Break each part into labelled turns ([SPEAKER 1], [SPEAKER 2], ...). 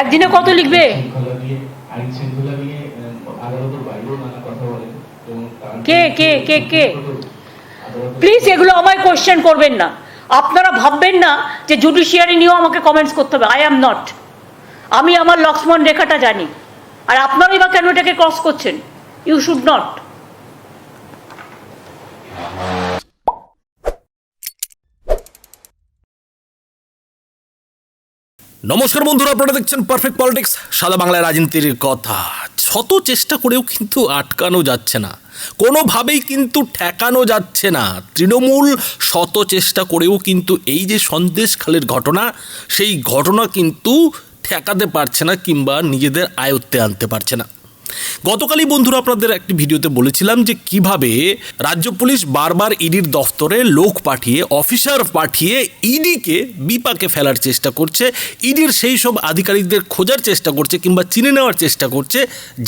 [SPEAKER 1] একদিনে কত লিখবে? কে, কে, কে, কে? প্লিজ এগুলো আমায় কোশ্চেন করবেন না। আপনারা ভাববেন না যে জুডিশিয়ারি নিয়েও আমাকে কমেন্টস করতে হবে। আই অ্যাম নট আমি আমার লক্ষ্মণ রেখাটা জানি। আর আপনারাই বা কেন এটাকে ক্রস করছেন? ইউ শুড নট
[SPEAKER 2] নমস্কার বন্ধুরা, আপনারা দেখছেন পারফেক্ট পলিটিক্স সাদা বাংলায় রাজনীতির কথা। শত চেষ্টা করেও কিন্তু আটকানো যাচ্ছে না। কোনোভাবেই কিন্তু ঠেকানো যাচ্ছে না। তৃণমূল শত চেষ্টা করেও কিন্তু এই যে সন্দেশখালের ঘটনা, সেই ঘটনা কিন্তু ঠেকাতে পারছে না কিংবা নিজেদের আয়ত্তে আনতে পারছে না। গতকালই বন্ধুরা আপনাদের একটি ভিডিওতে বলেছিলাম যে কীভাবে রাজ্য পুলিশ বারবার ইডির দফতরে লোক পাঠিয়ে, অফিসার পাঠিয়ে ইডিকে বিপাকে ফেলার চেষ্টা করছে, ইডির সেই সব আধিকারিকদের খোঁজার চেষ্টা করছে কিংবা চিনে নেওয়ার চেষ্টা করছে,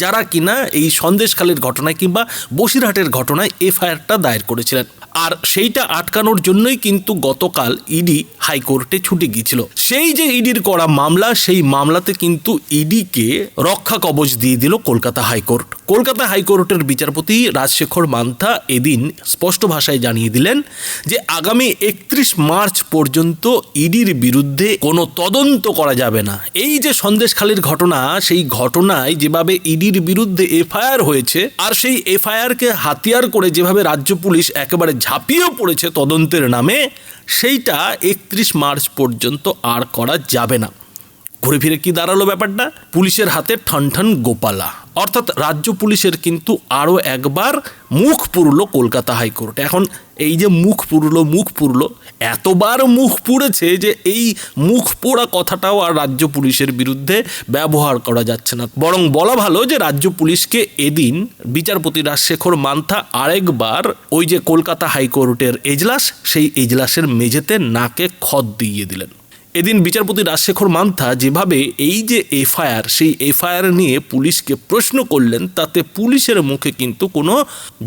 [SPEAKER 2] যারা কিনা এই সন্দেশখালের ঘটনায় কিংবা বসিরহাটের ঘটনায় এফআইআরটা দায়ের করেছিলেন। আর সেইটা আটকানোর জন্যই কিন্তু গতকাল ইডি হাইকোর্টে ছুটে গিয়েছিল। সেই যে ইডির করা মামলা, সেই মামলাতে কিন্তু ইডিকে রক্ষা কবচ দিয়ে দিল কলকাতা হাইকোর্ট। কলকাতা হাইকোর্টের বিচারপতি রাজশেখর মান্থা এদিন স্পষ্ট ভাষায় জানিয়ে দিলেন যে আগামী একত্রিশ মার্চ পর্যন্ত ইডির বিরুদ্ধে কোনো তদন্ত করা যাবে না। এই যে সন্দেশখালীর ঘটনা, সেই ঘটনায় যেভাবে ইডির বিরুদ্ধে এফআইআর হয়েছে আর সেই এফআইআরকে হাতিয়ার করে যেভাবে রাজ্য পুলিশ একেবারে ঝাঁপিয়ে পড়েছে তদন্তের নামে, সেইটা একত্রিশ মার্চ পর্যন্ত আর করা যাবে না। ঘুরে ফিরে কি দাঁড়াল ব্যাপারটা? পুলিশের হাতে ঠনঠন গোপালা। অর্থাৎ রাজ্য পুলিশের কিন্তু আরও একবার মুখ পুরলো কলকাতা হাইকোর্ট। এখন এই যে মুখ পুরলো মুখ পুরলো, এতবার মুখ পুড়েছে যে এই মুখ পোড়া কথাটাও আর রাজ্য পুলিশের বিরুদ্ধে ব্যবহার করা যাচ্ছে না। বরং বলা ভালো যে রাজ্য পুলিশকে এদিন বিচারপতি রাজশেখর মান্থা আরেকবার ওই যে কলকাতা হাইকোর্টের এজলাস, সেই এজলাসের মেঝেতে নাকে খদ দিয়ে দিলেন। এদিন বিচারপতি রাজশেখর মান্থা যেভাবে এই যে এফআইআর, সেই এফআইআর নিয়ে পুলিশকে প্রশ্ন করলেন, তাতে পুলিশের মুখে কিন্তু কোনো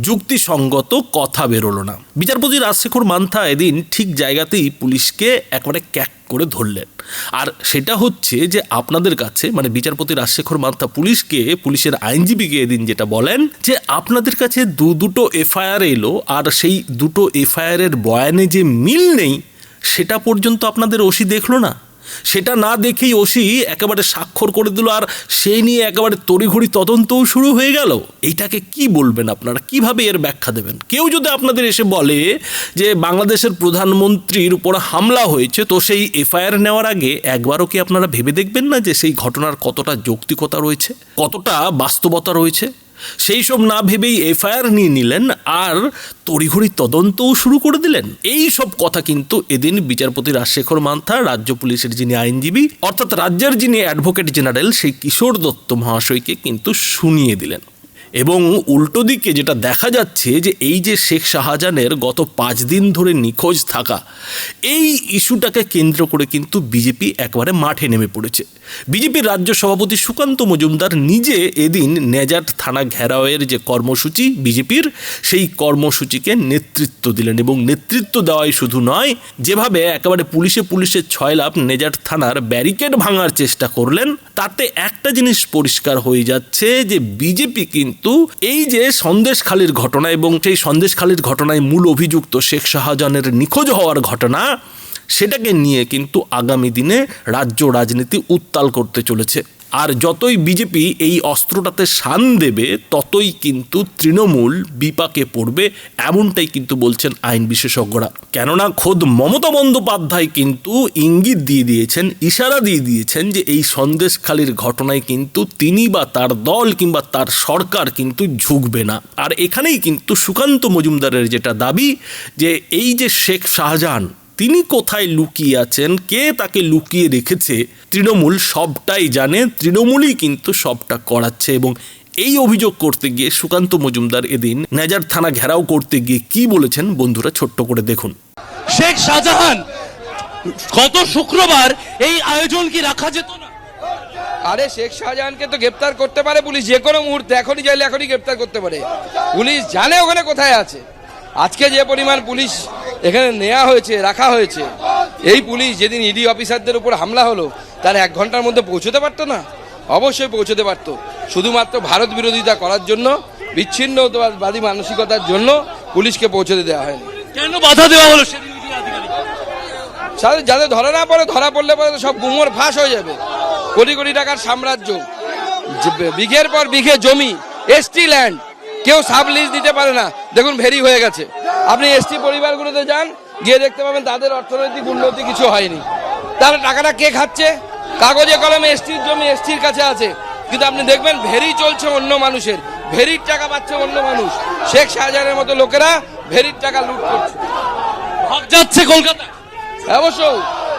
[SPEAKER 2] যুক্তিসঙ্গত কথা বেরোলো না। বিচারপতি রাজশেখর মান্থা এদিন ঠিক জায়গাতেই পুলিশকে একবারে ক্যাক করে ধরলেন। আর সেটা হচ্ছে যে আপনাদের কাছে মানে বিচারপতি রাজশেখর মান্থা পুলিশকে, পুলিশের আইনজীবীকে এদিন যেটা বলেন, যে আপনাদের কাছে দু দুটো এফআইআর এলো, আর সেই দুটো এফআইআরের বয়ানে যে মিল নেই সেটা পর্যন্ত আপনাদের ওসি দেখল না? সেটা না দেখেই ওসি একেবারে স্বাক্ষর করে দিল আর সেই নিয়ে একেবারে তড়িঘড়ি তদন্তও শুরু হয়ে গেল। এইটাকে কি বলবেন আপনারা? কীভাবে এর ব্যাখ্যা দেবেন? কেউ যদি আপনাদের এসে বলে যে বাংলাদেশের প্রধানমন্ত্রীর উপর হামলা হয়েছে, তো সেই এফআইআর নেওয়ার আগে একবারও কি আপনারা ভেবে দেখবেন না যে সেই ঘটনার কতটা যৌক্তিকতা রয়েছে? কতটা বাস্তবতা রয়েছে? সেই সব না ভেবেই এফআইআর নিয়ে নিলেন আর তড়িঘড়ি তদন্তও শুরু করে দিলেন। এই সব কথা কিন্তু এদিন বিচারপতি রাজশেখর মান্থা, রাজ্য পুলিশের যিনি আইনজীবী, অর্থাৎ রাজ্যের যিনি অ্যাডভোকেট জেনারেল, সেই কিশোর দত্ত মহাশয়কে কিন্তু শুনিয়ে দিলেন। এবং উল্টো দিকে যেটা দেখা যাচ্ছে যে এই যে শেখ শাহজাহানের গত পাঁচ দিন ধরে নিখোঁজ থাকা, এই ইস্যুটাকে কেন্দ্র করে কিন্তু বিজেপি একবারে মাঠে নেমে পড়েছে। বিজেপির রাজ্য সভাপতি সুকান্ত মজুমদার নিজে এদিন নেজাট থানা ঘেরাওয়ের যে কর্মসূচি বিজেপির, সেই কর্মসূচিকে নেতৃত্ব দিলেন এবং নেতৃত্ব দেওয়াই শুধু নয়, যেভাবে একেবারে পুলিশে পুলিশের ছয় লাভ নেজাট থানার ব্যারিকেড ভাঙার চেষ্টা করলেন, তাতে একটা জিনিস পরিষ্কার হয়ে যাচ্ছে যে বিজেপি কিন্তু এই যে সন্দেশখালির ঘটনা এবং সেই সন্দেশখালির ঘটনায় মূল অভিযুক্ত শেখ শাহজাহানের নিখোঁজ হওয়ার ঘটনা সেটাকে নিয়ে কিন্তু আগামী দিনে রাজ্য রাজনীতি উত্তাল করতে চলেছে। আর যতই বিজেপি এই অস্ত্রটাতে শান দেবে, ততই কিন্তু তৃণমূল বিপাকে পড়বে, এমনটাই কিন্তু বলছেন আইন বিশেষজ্ঞরা। কেননা খোদ মমতা বন্দ্যোপাধ্যায় কিন্তু ইঙ্গিত দিয়ে দিয়েছেন, ইশারা দিয়ে দিয়েছেন যে এই সন্দেশখালির ঘটনায় কিন্তু তিনি বা তার দল কিংবা তার সরকার কিন্তু ঝুঁকবে না। আর এখানেই কিন্তু সুকান্ত মজুমদারের যেটা দাবি, যে এই যে শেখ শাহজাহান তিনি কোথায় লুকিয়ে আছেন? কে তাকে লুকিয়ে রেখেছে? তৃণমূল সবটাই জানে তৃণমূলই কিন্তু সবটা করাচ্ছে এবং এই অভিযোগ করতে গিয়ে সুকান্ত মজুমদার এদিন নেজার থানা ঘেরাও করতে গিয়ে কি বলেছেন বন্ধুরা ছোট্ট করে দেখুন।
[SPEAKER 3] শেখ শাহজাহান গত শুক্রবার এই আয়োজন কি রাখা যেত না?
[SPEAKER 4] আরে শেখ শাহজাহানকে তো গ্রেপ্তার করতে পারে পুলিশ যে কোনো মুহূর্তে এখনই চাইলে এখনই গ্রেপ্তার করতে পারে। পুলিশ জানে ওখানে কোথায় আছে। আজকে যে পরিমাণ পুলিশ এখানে নেওয়া হয়েছে রাখা হয়েছে এই পুলিশ যেদিন ইডি অফিসারদের উপর হামলা হলো তার এক ঘণ্টার মধ্যে পৌঁছতে পারতো না? অবশ্যই পৌঁছতে পারতো। শুধুমাত্র ভারত বিরোধিতা করার জন্য বিচ্ছিন্নতাবাদী মানসিকতার জন্য পুলিশকে পৌঁছতে দেওয়া হয়নি।
[SPEAKER 3] কেন বাধা দেওয়া হলো?
[SPEAKER 4] সাথে যাতে ধরা না পড়ে ধরা পড়লে পরে সব গুমর ফাঁস হয়ে যাবে। কোটি কোটি টাকার সাম্রাজ্য বিঘের পর বিঘে জমি এসটি ল্যান্ড কেউ সাব লিজ দিতে পারে না। দেখুন, ভেরি হয়ে গেছে। আপনি এসটি পরিবারগুলোতে যান, গিয়ে দেখতে পাবেন তাদের অর্থনৈতিক উন্নতি কিছু হয়নি। তাহলে টাকাটা কে খাচ্ছে? কাগজে কলমে এসটির জমি এসটির কাছে আছে। কিন্তু আপনি দেখবেন, ভেরি চলছে অন্য মানুষের। ভেরির টাকা পাচ্ছে অন্য মানুষ। শেখ শাহজাহানের মতো লোকেরা ভেরির টাকা লুট করছে।
[SPEAKER 3] ভাগ যাচ্ছে কলকাতা
[SPEAKER 4] অবশ্য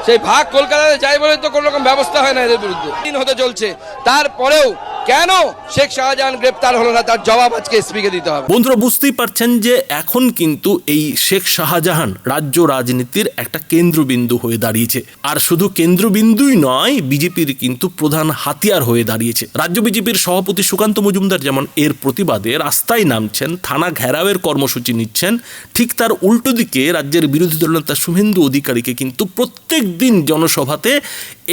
[SPEAKER 4] সেই ভাগ কলকাতাতে যাই বলে তো কোনো রকম ব্যবস্থা হয় না এদের বিরুদ্ধে। দিন হতে চলছে। তারপরেও কেন শেখ শাহজাহান গ্রেপ্তার হলো না? তার জবাব আজকে এসপিকে দিতে হবে।
[SPEAKER 2] বন্ধুরা, বুঝতেই পারছেন যে এখন কিন্তু এই শেখ শাহজাহান রাজ্য রাজনীতির একটা কেন্দ্রবিন্দু হয়ে দাঁড়িয়েছে। আর শুধু কেন্দ্রবিন্দুই নয়, বিজেপির কিন্তু প্রধান হাতিয়ার হয়ে দাঁড়িয়েছে। রাজ্য বিজেপির সভাপতি সুকান্ত মজুমদার যেমন এর প্রতিবাদে রাস্তায় নামছেন, থানা ঘেরাওয়ের কর্মসূচি নিচ্ছেন, ঠিক তার উল্টো দিকে রাজ্যের বিরোধী দলনেতা শুভেন্দু অধিকারীকে কিন্তু প্রত্যেক দিন জনসভাতে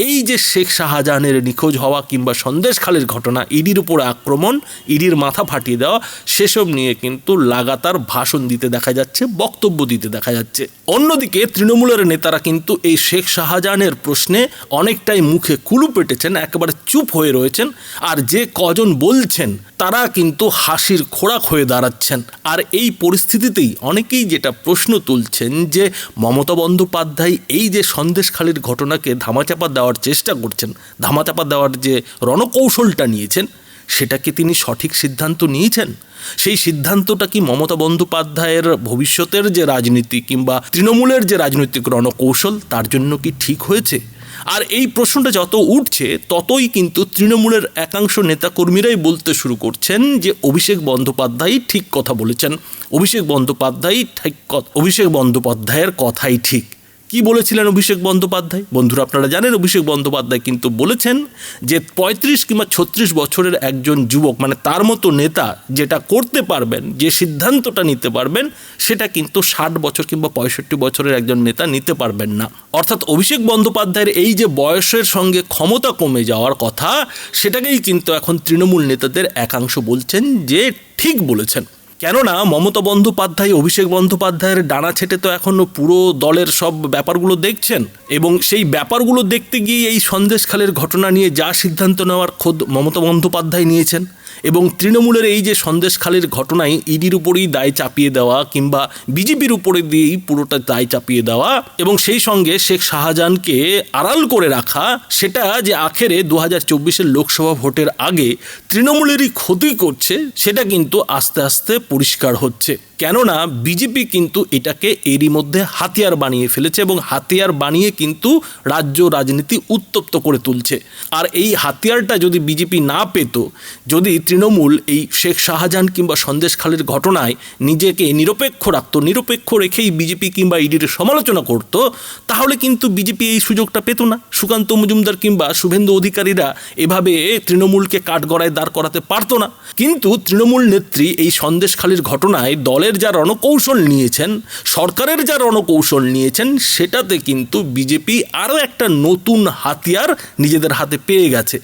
[SPEAKER 2] এই যে শেখ শাহজাহানের নিখোঁজ হওয়া কিংবা সন্দেশখালের ঘটনা ইডির উপর আক্রমণ, ইডির মাথা ফাটিয়ে দেওয়া, সেসব নিয়ে কিন্তু লাগাতার ভাষণ দিতে দেখা যাচ্ছে, বক্তব্য দিতে দেখা যাচ্ছে। অন্যদিকে তৃণমূলের নেতারা কিন্তু এই শেখ শাহজাহানের প্রশ্নে অনেকটাই মুখে কুলু পেটেছেন, একেবারে চুপ হয়ে রয়েছেন। আর যে কজন বলছেন তারা কিন্তু হাসির খোরাক হয়ে দাঁড়াচ্ছেন। আর এই পরিস্থিতিতেই অনেকেই যেটা প্রশ্ন তুলছেন যে, মমতা বন্দ্যোপাধ্যায় এই যে সন্দেশখালির ঘটনাকে ধামাচাপা দেওয়ার চেষ্টা করছেন, ধামাচাপা দেওয়ার যে রণকৌশলটা নিয়েছেন, সেটা কি তিনি সঠিক সিদ্ধান্ত নিয়েছেন? সেই সিদ্ধান্তটা কি মমতা বন্দ্যোপাধ্যায়ের ভবিষ্যতের যে রাজনীতি কিংবা তৃণমূলের যে রাজনৈতিক রণকৌশল, তার জন্য কি ঠিক হয়েছে? আর এই প্রশ্নটা যত উঠছে, ততই কিন্তু তৃণমূলের একাংশ নেতাকর্মীরাই বলতে শুরু করছেন যে অভিষেক বন্দ্যোপাধ্যায় ঠিক কথা বলেছেন। অভিষেক বন্দ্যোপাধ্যায় ঠিক অভিষেক বন্দ্যোপাধ্যায়ের কথাই ঠিক। কি বলেছিলেন অভিষেক বন্দ্যোপাধ্যায়? বন্ধুরা, আপনারা জানেন অভিষেক বন্দ্যোপাধ্যায় কিন্তু বলেছেন যে পঁয়ত্রিশ কিংবা ছত্রিশ বছরের একজন যুবক মানে তার মতো নেতা যেটা করতে পারবেন, যে সিদ্ধান্তটা নিতে পারবেন, সেটা কিন্তু ষাট বছর কিংবা পঁয়ষট্টি বছরের একজন নেতা নিতে পারবেন না। অর্থাৎ অভিষেক বন্দ্যোপাধ্যায়ের এই যে বয়সের সঙ্গে ক্ষমতা কমে যাওয়ার কথা, সেটাকেই কিন্তু এখন তৃণমূল নেতাদের একাংশ বলছেন যে ঠিক বলেছেন। কেননা মমতা বন্দ্যোপাধ্যায়, অভিষেক বন্দ্যোপাধ্যায়ের ডানা ছেটে তো এখনও পুরো দলের সব ব্যাপারগুলো দেখছেন এবং সেই ব্যাপারগুলো দেখতে গিয়ে এই সন্দেশখালের ঘটনা নিয়ে যা সিদ্ধান্ত নেওয়ার খোদ মমতা বন্দ্যোপাধ্যায় নিয়েছেন এবং তৃণমূলের এই যে সন্দেশখালের ঘটনায় ইডির উপরেই দায় চাপিয়ে দেওয়া কিংবা বিজেপির উপরে দিয়েই পুরোটা দায় চাপিয়ে দেওয়া এবং সেই সঙ্গে শেখ শাহজাহানকে আড়াল করে রাখা, সেটা যে আখেরে দু হাজার লোকসভা ভোটের আগে তৃণমূলেরই ক্ষতি করছে, সেটা কিন্তু আস্তে আস্তে পরিষ্কার হচ্ছে। কেননা, বিজেপি কিন্তু এটাকে এরই মধ্যে হাতিয়ার বানিয়ে ফেলেছে এবং হাতিয়ার বানিয়ে কিন্তু রাজ্য রাজনীতি উত্তপ্ত করে তুলছে। আর এই হাতিয়ারটা যদি বিজেপি না পেত, যদি তৃণমূল এই শেখ শাহজাহান কিংবা সন্দেশখালের ঘটনায় নিজেকে নিরপেক্ষ রাখতো, নিরপেক্ষ রেখেই বিজেপি কিংবা ইডির সমালোচনা করত, তাহলে কিন্তু বিজেপি এই সুযোগটা পেত না। সুকান্ত মজুমদার কিংবা শুভেন্দু অধিকারীরা এভাবে তৃণমূলকে কাঠগড়ায় দাঁড় করাতে পারতো না। কিন্তু তৃণমূল নেত্রী এই সন্দেশখালির ঘটনায় দলের যা রণকৌশল নিয়েছেন, সরকারের যা রণকৌশল নিয়েছেন, সেটাতে কিন্তু বিজেপি আরও একটা নতুন হাতিয়ার নিজেদের হাতে পেয়ে গেছে।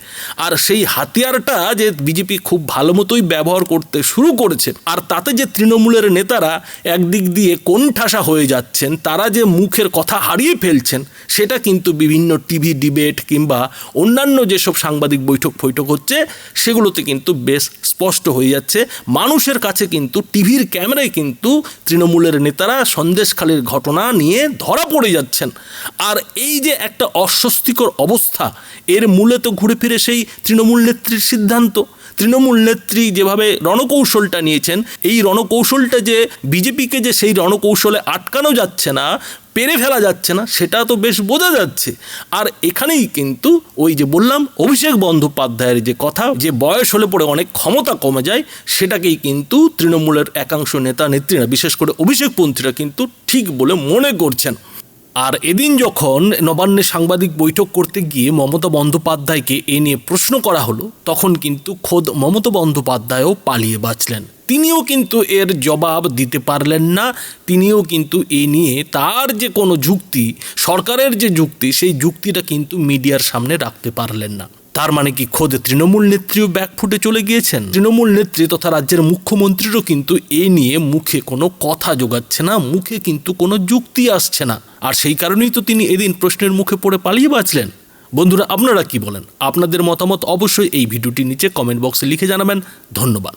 [SPEAKER 2] আর সেই হাতিয়ারটা যে বিজেপি খুব ভালো মতোই ব্যবহার করতে শুরু করেছে, আর তাতে যে তৃণমূলের নেতারা একদিক দিয়ে কোণঠাসা হয়ে যাচ্ছেন, তারা যে মুখের কথা হারিয়ে ফেলছেন, সেটা কিন্তু বিভিন্ন টিভি ডিবেট কিংবা অন্যান্য যেসব সাংবাদিক বৈঠক ফৈঠক হচ্ছে, সেগুলোতে কিন্তু বেশ স্পষ্ট হয়ে যাচ্ছে। মানুষের কাছে কিন্তু টিভির ক্যামেরায় কিন্তু তৃণমূলের নেতারা সন্দেশখালীর ঘটনা নিয়ে ধরা পড়ে যাচ্ছেন। আর এই যে একটা অস্বস্তিকর অবস্থা, এর মূলে তো ঘুরে ফিরে সেই তৃণমূল নেত্রীর সিদ্ধান্ত। তৃণমূল নেত্রী যেভাবে রণকৌশলটা নিয়েছেন, এই রণকৌশলটা যে বিজেপিকে যে সেই রণকৌশলে আটকানো যাচ্ছে না পেরে ফেলা যাচ্ছে না, সেটা তো বেশ বোঝা যাচ্ছে। আর এখানেই কিন্তু ওই যে বললাম, অভিষেক বন্দ্যোপাধ্যায়ের যে কথা, যে বয়স হলে পরে অনেক ক্ষমতা কমে যায়, সেটাকেই কিন্তু তৃণমূলের একাংশ নেতা, নেত্রীরা, বিশেষ করে অভিষেকপন্থীরা কিন্তু ঠিক বলে মনে করছেন। আর এদিন যখন নবান্নে সাংবাদিক বৈঠক করতে গিয়ে মমতা বন্দ্যোপাধ্যায়কে এ নিয়ে প্রশ্ন করা হলো, তখন কিন্তু খোদ মমতা বন্দ্যোপাধ্যায়ও পালিয়ে বাঁচলেন। তিনিও কিন্তু এর জবাব দিতে পারলেন না, তিনিও কিন্তু এ নিয়ে তার যে কোনো যুক্তি, সরকারের যে যুক্তি, সেই যুক্তিটা কিন্তু মিডিয়ার সামনে রাখতে পারলেন না। তার মানে কি খোদ তৃণমূল নেত্রীও ব্যাকফুটে চলে গিয়েছেন? তৃণমূল নেত্রী তথা রাজ্যের মুখ্যমন্ত্রীরও কিন্তু এ নিয়ে মুখে কোনো কথা জোগাচ্ছে না, মুখে কিন্তু কোনো যুক্তি আসছে না। আর সেই কারণেই তো তিনি এদিন প্রশ্নের মুখে পড়ে পালিয়ে বাঁচলেন। বন্ধুরা, আপনারা কি বলেন? আপনাদের মতামত অবশ্যই এই ভিডিওটির নিচে কমেন্ট বক্সে লিখে জানাবেন। ধন্যবাদ।